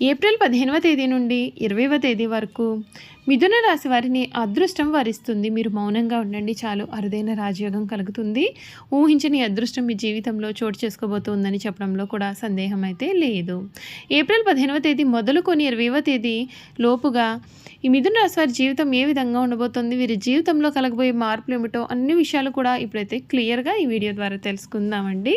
April పదిహేనవ తేదీ నుండి ఇరవైవ తేదీ వరకు మిథున రాశి వారిని అదృష్టం వరిస్తుంది. మీరు మౌనంగా ఉండండి చాలు అరుదైన రాజయోగం కలుగుతుంది. ఊహించని అదృష్టం మీ జీవితంలో చోటు చేసుకోబోతుందని చెప్పడంలో కూడా సందేహం అయితే లేదు. ఏప్రిల్ పదిహేనవ తేదీ మొదలుకొని ఇరవైవ తేదీ లోపుగా ఈ మిథున రాశి వారి జీవితం ఏ విధంగా ఉండబోతుంది వీరి జీవితంలో కలగబోయే మార్పులు ఏమిటో అన్ని విషయాలు కూడా ఇప్పుడైతే క్లియర్గా ఈ వీడియో ద్వారా తెలుసుకుందామండి.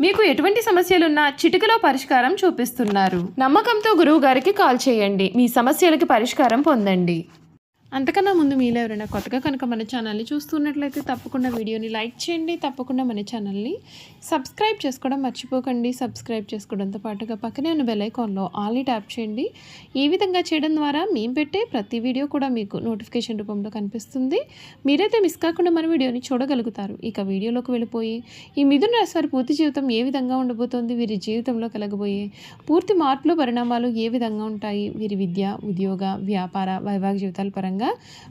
మీకు ఎటువంటి సమస్యలున్నా చిటికలో పరిష్కారం చూపిస్తున్నారు. నమ్మకంతో గురువు గారికి కాల్ చేయండి. మీ సమస్యలకి పరిష్కారం పొందండి. అంతకన్నా ముందు మీలో ఎవరైనా కొత్తగా కనుక మన ఛానల్ని చూస్తున్నట్లయితే తప్పకుండా వీడియోని లైక్ చేయండి తప్పకుండా మన ఛానల్ని సబ్స్క్రైబ్ చేసుకోవడం మర్చిపోకండి. సబ్స్క్రైబ్ చేసుకోవడంతో పాటుగా పక్కనే ఉన్న బెల్ ఐకాన్లో ఆల్ని ట్యాప్ చేయండి. ఈ విధంగా చేయడం ద్వారా మేము పెట్టే ప్రతి వీడియో కూడా మీకు నోటిఫికేషన్ రూపంలో కనిపిస్తుంది. మీరైతే మిస్ కాకుండా మన వీడియోని చూడగలుగుతారు. ఇక వీడియోలోకి వెళ్ళిపోయి ఈ మిథున రాశి వారి పూర్తి జీవితం ఏ విధంగా ఉండబోతోంది? వీరి జీవితంలో కలగబోయే పూర్తి మార్పులు పరిణామాలు ఏ విధంగా ఉంటాయి? వీరి విద్య ఉద్యోగ వ్యాపార వైవాహిక జీవితాల పరంగా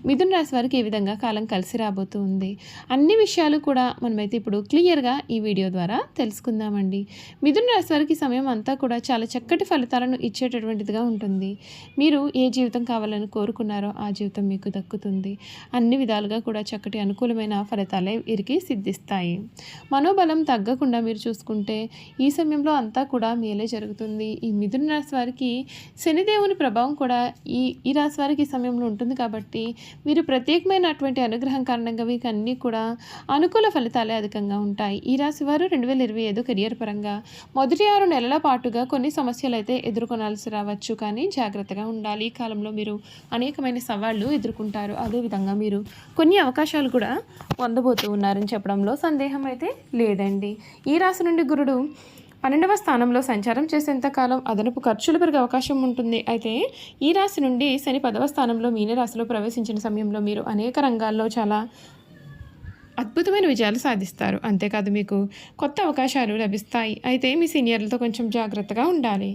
మిథున రాశి వారికి ఏ విధంగా కాలం కలిసి రాబోతుంది? అన్ని విషయాలు కూడా మనమైతే ఇప్పుడు క్లియర్గా ఈ వీడియో ద్వారా తెలుసుకుందామండి. మిథున రాశి వారికి సమయం అంతా కూడా చాలా చక్కటి ఫలితాలను ఇచ్చేటటువంటిదిగా ఉంటుంది. మీరు ఏ జీవితం కావాలని కోరుకున్నారో ఆ జీవితం మీకు దక్కుతుంది. అన్ని విధాలుగా కూడా చక్కటి అనుకూలమైన ఫలితాలే వీరికి సిద్ధిస్తాయి. మనోబలం తగ్గకుండా మీరు చూసుకుంటే ఈ సమయంలో అంతా కూడా మేలే జరుగుతుంది. ఈ మిథున రాశి వారికి శనిదేవుని ప్రభావం కూడా ఈ ఈ రాశి వారికి సమయంలో ఉంటుంది కాబట్టి కాబట్టి వీరు ప్రత్యేకమైనటువంటి అనుగ్రహం కారణంగా వీరికి అన్నీ కూడా అనుకూల ఫలితాలే అధికంగా ఉంటాయి. ఈ రాశి వారు రెండు వేల ఇరవై ఐదు కెరియర్ పరంగా మొదటి ఆరు నెలల పాటుగా కొన్ని సమస్యలు అయితే ఎదుర్కొనాల్సి రావచ్చు. కానీ జాగ్రత్తగా ఉండాలి. ఈ కాలంలో మీరు అనేకమైన సవాళ్ళు ఎదుర్కొంటారు. అదేవిధంగా మీరు కొన్ని అవకాశాలు కూడా పొందబోతూ ఉన్నారని చెప్పడంలో సందేహం అయితే లేదండి. ఈ రాశి నుండి గురుడు పన్నెండవ స్థానంలో సంచారం చేసేంత కాలం అదనపు ఖర్చులు పెరిగే అవకాశం ఉంటుంది. అయితే ఈ రాశి నుండి శని పదవ స్థానంలో మీనరాశిలో ప్రవేశించిన సమయంలో మీరు అనేక రంగాల్లో చాలా అద్భుతమైన విజయాలు సాధిస్తారు. అంతేకాదు మీకు కొత్త అవకాశాలు లభిస్తాయి. అయితే మీ సీనియర్లతో కొంచెం జాగ్రత్తగా ఉండాలి.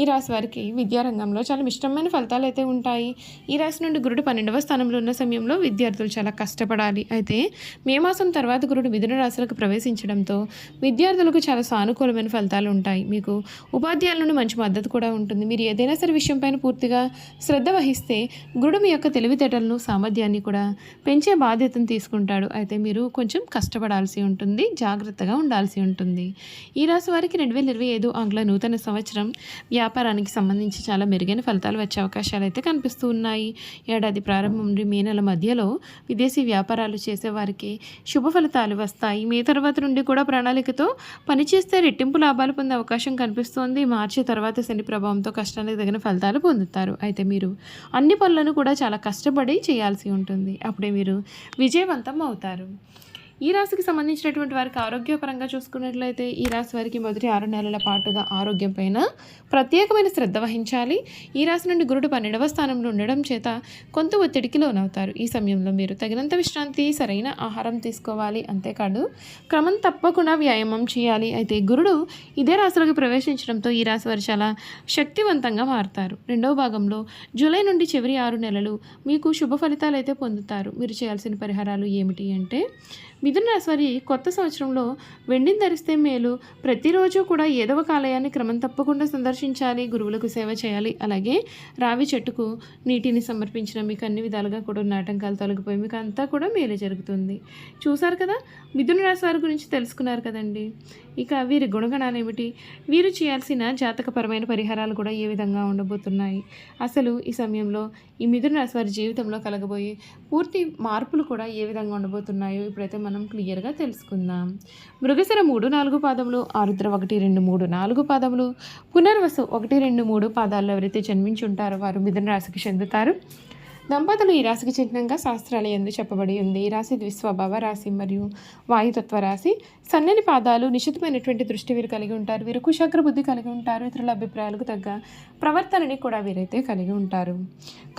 ఈ రాశి వారికి విద్యారంగంలో చాలా మిష్టమైన ఫలితాలు అయితే ఉంటాయి. ఈ రాశి నుండి గురుడు పన్నెండవ స్థానంలో ఉన్న సమయంలో విద్యార్థులు చాలా కష్టపడాలి. అయితే మే మాసం తర్వాత గురుడు మిథున రాశులకు ప్రవేశించడంతో విద్యార్థులకు చాలా సానుకూలమైన ఫలితాలు ఉంటాయి. మీకు ఉపాధ్యాయుల నుండి మంచి మద్దతు కూడా ఉంటుంది. మీరు ఏదైనా సరే విషయంపైన పూర్తిగా శ్రద్ధ వహిస్తే గురుడు మీ యొక్క తెలివితేటలను సామర్థ్యాన్ని కూడా పెంచే బాధ్యతను తీసుకుంటాడు. అయితే మీరు కొంచెం కష్టపడాల్సి ఉంటుంది జాగ్రత్తగా ఉండాల్సి ఉంటుంది. ఈ రాశి వారికి రెండు వేల ఇరవై ఐదు ఆంగ్ల నూతన సంవత్సరం వ్యాపారానికి సంబంధించి చాలా మెరుగైన ఫలితాలు వచ్చే అవకాశాలు అయితే కనిపిస్తూ ఉన్నాయి. ఏడాది ప్రారంభం నుండి మే నెల మధ్యలో విదేశీ వ్యాపారాలు చేసేవారికి శుభ ఫలితాలు వస్తాయి. మే తర్వాత నుండి కూడా ప్రణాళికతో పనిచేస్తే రెట్టింపు లాభాలు పొందే అవకాశం కనిపిస్తోంది. మార్చి తర్వాత శని ప్రభావంతో కష్టానికి తగిన ఫలితాలు పొందుతారు. అయితే మీరు అన్ని పనులను కూడా చాలా కష్టపడి చేయాల్సి ఉంటుంది. అప్పుడే మీరు విజయవంతం అవుతారు. ఈ రాశికి సంబంధించినటువంటి వారికి ఆరోగ్యపరంగా చూసుకున్నట్లయితే ఈ రాశి వారికి మొదటి ఆరు నెలల పాటుగా ఆరోగ్యం పైన ప్రత్యేకమైన శ్రద్ధ వహించాలి. ఈ రాశి నుండి గురుడు పన్నెండవ స్థానంలో ఉండడం చేత కొంత ఒత్తిడికి లోనవుతారు. ఈ సమయంలో మీరు తగినంత విశ్రాంతి సరైన ఆహారం తీసుకోవాలి. అంతేకాదు క్రమం తప్పకుండా వ్యాయామం చేయాలి. అయితే గురుడు ఇదే రాశిలోకి ప్రవేశించడంతో ఈ రాశి వారు చాలా శక్తివంతంగా మారుతారు. రెండవ భాగంలో జూలై నుండి చివరి ఆరు నెలలు మీకు శుభ ఫలితాలు అయితే పొందుతారు. మీరు చేయాల్సిన పరిహారాలు ఏమిటి అంటే మిథున రాశివారి కొత్త సంవత్సరంలో వెండిని ధరిస్తే మేలు. ప్రతిరోజు కూడా ఏదో ఒక ఆలయాన్ని క్రమం తప్పకుండా సందర్శించాలి గురువులకు సేవ చేయాలి. అలాగే రావి చెట్టుకు నీటిని సమర్పించిన మీకు అన్ని విధాలుగా కూడా ఉన్న ఆటంకాలు తొలగిపోయి మీకు అంతా కూడా మేలు జరుగుతుంది. చూశారు కదా? మిథున రాశి వారి గురించి తెలుసుకున్నారు కదండి. ఇక వీరి గుణగణాలు ఏమిటి? వీరు చేయాల్సిన జాతకపరమైన పరిహారాలు కూడా ఏ విధంగా ఉండబోతున్నాయి? అసలు ఈ సమయంలో ఈ మిథున రాశి వారి జీవితంలో కలగబోయే పూర్తి మార్పులు కూడా ఏ విధంగా ఉండబోతున్నాయో ఇప్పుడైతే మనం క్లియర్గా తెలుసుకుందాం. మృగశిర మూడు నాలుగు పాదములు ఆరుద్ర ఒకటి రెండు మూడు నాలుగు పాదములు పునర్వసు ఒకటి రెండు మూడు పాదాల్లో ఎవరైతే జన్మించి ఉంటారో వారు మిథున రాశికి చెందుతారు. దంపతులు ఈ రాశికి చిహ్నంగా శాస్త్రాలు ఎందు చెప్పబడి ఉంది. ఈ రాశి ద్విస్వభావ రాశి మరియు వాయుతత్వ రాశి. సన్నని పాదాలు నిశితమైనటువంటి దృష్టి వీరు కలిగి ఉంటారు. వీరు కుశగ్ర బుద్ధి కలిగి ఉంటారు. ఇతరుల అభిప్రాయాలకు తగ్గ ప్రవర్తనని కూడా వీరైతే కలిగి ఉంటారు.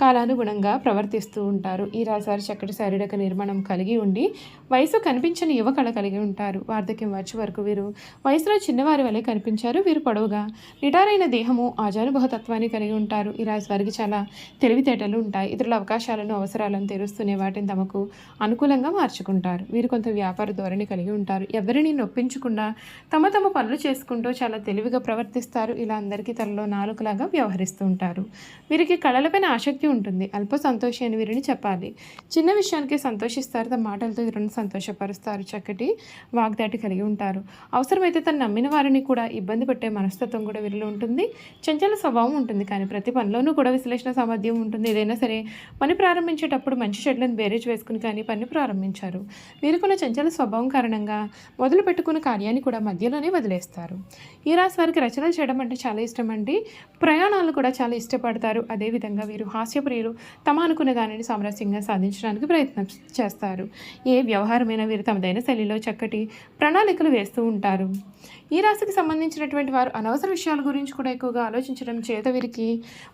కాలానుగుణంగా ప్రవర్తిస్తూ ఉంటారు. ఈ రాశారు చక్కటి శారీరక నిర్మాణం కలిగి ఉండి వయసు కనిపించని యువకళ కలిగి ఉంటారు. వార్ధక్యం వచ్చే వరకు వీరు వయసులో చిన్నవారి వలె కనిపించారు. వీరు పొడవుగా నిటారైన దేహము ఆజానుభవతత్వాన్ని కలిగి ఉంటారు. ఈ రాశి వారికి చాలా తెలివితేటలు ఉంటాయి. ఇతరుల అవకాశాలను అవసరాలను తెరుస్తూనే వాటిని తమకు అనుకూలంగా మార్చుకుంటారు. వీరు కొంత వ్యాపార ధోరణి కలిగి ఉంటారు. ఎవరిని నొప్పించకుండా తమ తమ పనులు చేసుకుంటూ చాలా తెలివిగా ప్రవర్తిస్తారు. ఇలా అందరికీ తనలో నాలుగులాగా వ్యవహరిస్తూ ఉంటారు. వీరికి కళలపైన ఆసక్తి ఉంటుంది. అల్ప సంతోషి అని వీరిని చెప్పాలి. చిన్న విషయానికి సంతోషిస్తారు. తమ మాటలతో వీరిని సంతోషపరుస్తారు. చక్కటి వాగ్దాటి కలిగి ఉంటారు. అవసరమైతే తను నమ్మిన వారిని కూడా ఇబ్బంది పెట్టే మనస్తత్వం కూడా వీరిలో ఉంటుంది. చంచల స్వభావం ఉంటుంది. కానీ ప్రతి పనిలోనూ కూడా విశ్లేషణ సామర్థ్యం ఉంటుంది. ఏదైనా సరే పని ప్రారంభించేటప్పుడు మంచి చెడ్లను బేరేజ్ వేసుకుని కానీ పని ప్రారంభించారు. వీరికున్న చంచల స్వభావం కారణంగా మొదలు పెట్టుకున్న కార్యాన్ని కూడా మధ్యలోనే వదిలేస్తారు. ఈ రాశి వారికి రచనలు చేయడం అంటే చాలా ఇష్టం అండి ప్రయాణాలు కూడా చాలా ఇష్టపడతారు. అదేవిధంగా వీరు హాస్యప్రియులు తమ అనుకున్న దానిని సామరస్యంగా సాధించడానికి ప్రయత్నం చేస్తారు. ఏ వ్యవహారమైనా వీరు తమదైన శైలిలో చక్కటి ప్రణాళికలు వేస్తూ ఉంటారు. ఈ రాశికి సంబంధించినటువంటి వారు అనవసర విషయాల గురించి కూడా ఎక్కువగా ఆలోచించడం చేత వీరికి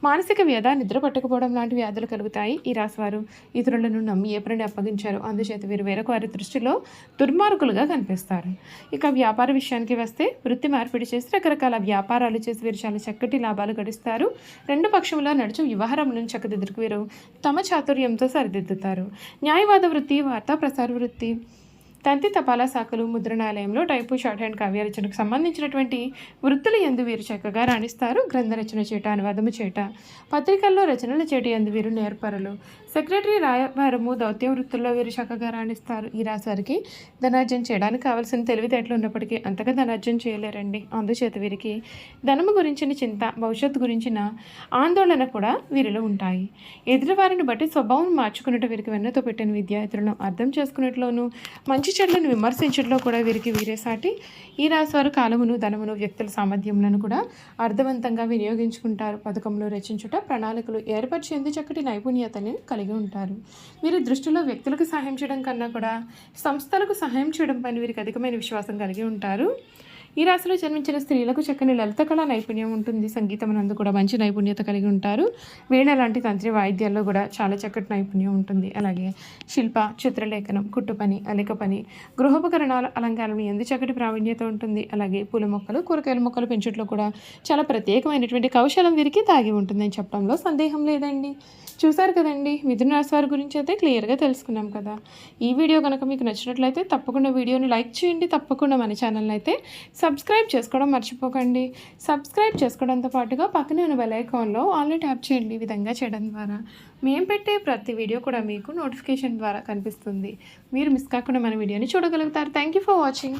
మానసిక వ్యధ నిద్ర పట్టకపోవడం లాంటి వ్యాధులు కలుగుతాయి. ఈ రాశి వారు ఇతరులను నమ్మి ఏ పనిని అప్పగించారు? అందుచేత వీరు వేరొక వారి దృష్టిలో దుర్మార్గులుగా కనిపిస్తారు. ఇక వ్యాపార విషయానికి వస్తే వృత్తి మార్పిడి చేసి రకరకాల వ్యాపారాలు చేసి వీరు చాలా చక్కటి లాభాలు గడిస్తారు. రెండు పక్షంలో నడుచు వ్యవహారంలో చక్కదిద్దుకు వీరు తమ చాతుర్యంతో సరిదిద్దుతారు. న్యాయవాద వృత్తి వార్తా ప్రసార వృత్తి తంతి తపాలా శాఖలు ముద్రణాలయంలో టైపు షార్ట్ హ్యాండ్ కావ్య రచనకు సంబంధించినటువంటి వృత్తుల ఎందు వీరు చక్కగా రాణిస్తారు. గ్రంథ రచన చేట అనువాదము చేట పత్రికల్లో రచనల చేట ఎందు వీరు నేర్పరలు. సెక్రటరీ రాయభారము దౌత్య వృత్తుల్లో వీరు చక్కగా రాణిస్తారు. ఈ రాశివారికి ధనార్జన చేయడానికి కావాల్సిన తెలివితేటలు ఉన్నప్పటికీ అంతగా ధనార్జన చేయలేరండి. అందుచేత వీరికి ధనము గురించిన చింత భవిష్యత్తు గురించిన ఆందోళన కూడా వీరిలో ఉంటాయి. ఎదుటివారిని బట్టి స్వభావం మార్చుకున్నట్టు వీరికి వెన్నతో పెట్టిన విద్యార్థులను అర్థం చేసుకున్నట్లోనూ మంచి చెడులను విమర్శించడంలో కూడా వీరికి వీరే సాటి ఈ రాశివారు కాలమును ధనమును వ్యక్తుల సామర్థ్యములను కూడా అర్థవంతంగా వినియోగించుకుంటారు. పథకంలో రచించుట ప్రణాళికలు ఏర్పరిచేందు చక్కటి నైపుణ్యతని కలిగి కలిగి ఉంటారు. వీరి దృష్టిలో వ్యక్తులకు సహాయం చేయడం కన్నా కూడా సంస్థలకు సహాయం చేయడం పైన వీరికి అధికమైన విశ్వాసం కలిగి ఉంటారు. ఈ రాశిలో జన్మించిన స్త్రీలకు చక్కని లలిత కళా నైపుణ్యం ఉంటుంది. సంగీతం నందు కూడా మంచి నైపుణ్యత కలిగి ఉంటారు. వీణ లాంటి తంత్రి వాయిద్యాల్లో కూడా చాలా చక్కటి నైపుణ్యం ఉంటుంది. అలాగే శిల్ప చిత్రలేఖనం కుట్టు పని అలిక పని గృహోపకరణాల అలంకారం ఎందు చక్కటి ప్రావీణ్యత ఉంటుంది. అలాగే పూల మొక్కలు కూరగాయల మొక్కలు పెంచుట్లో కూడా చాలా ప్రత్యేకమైనటువంటి కౌశలం వీరికి తాగి ఉంటుందని చెప్పడంలో సందేహం లేదండి. చూసారు కదండి. మిథున రాశి వారి గురించి అయితే క్లియర్గా తెలుసుకున్నాం కదా. ఈ వీడియో కనుక మీకు నచ్చినట్లయితే తప్పకుండా వీడియోని లైక్ చేయండి. తప్పకుండా మన ఛానల్ని అయితే సబ్స్క్రైబ్ చేసుకోవడం మర్చిపోకండి. సబ్స్క్రైబ్ చేసుకోవడంతో పాటుగా పక్కనే ఉన్న బెల్ ఐకాన్లో ఆన్లైన్ ట్యాప్ చేయండి. ఈ విధంగా చేయడం ద్వారా మేము పెట్టే ప్రతి వీడియో కూడా మీకు నోటిఫికేషన్ ద్వారా కనిపిస్తుంది. మీరు మిస్ కాకుండా మన వీడియోని చూడగలుగుతారు. Thank you for watching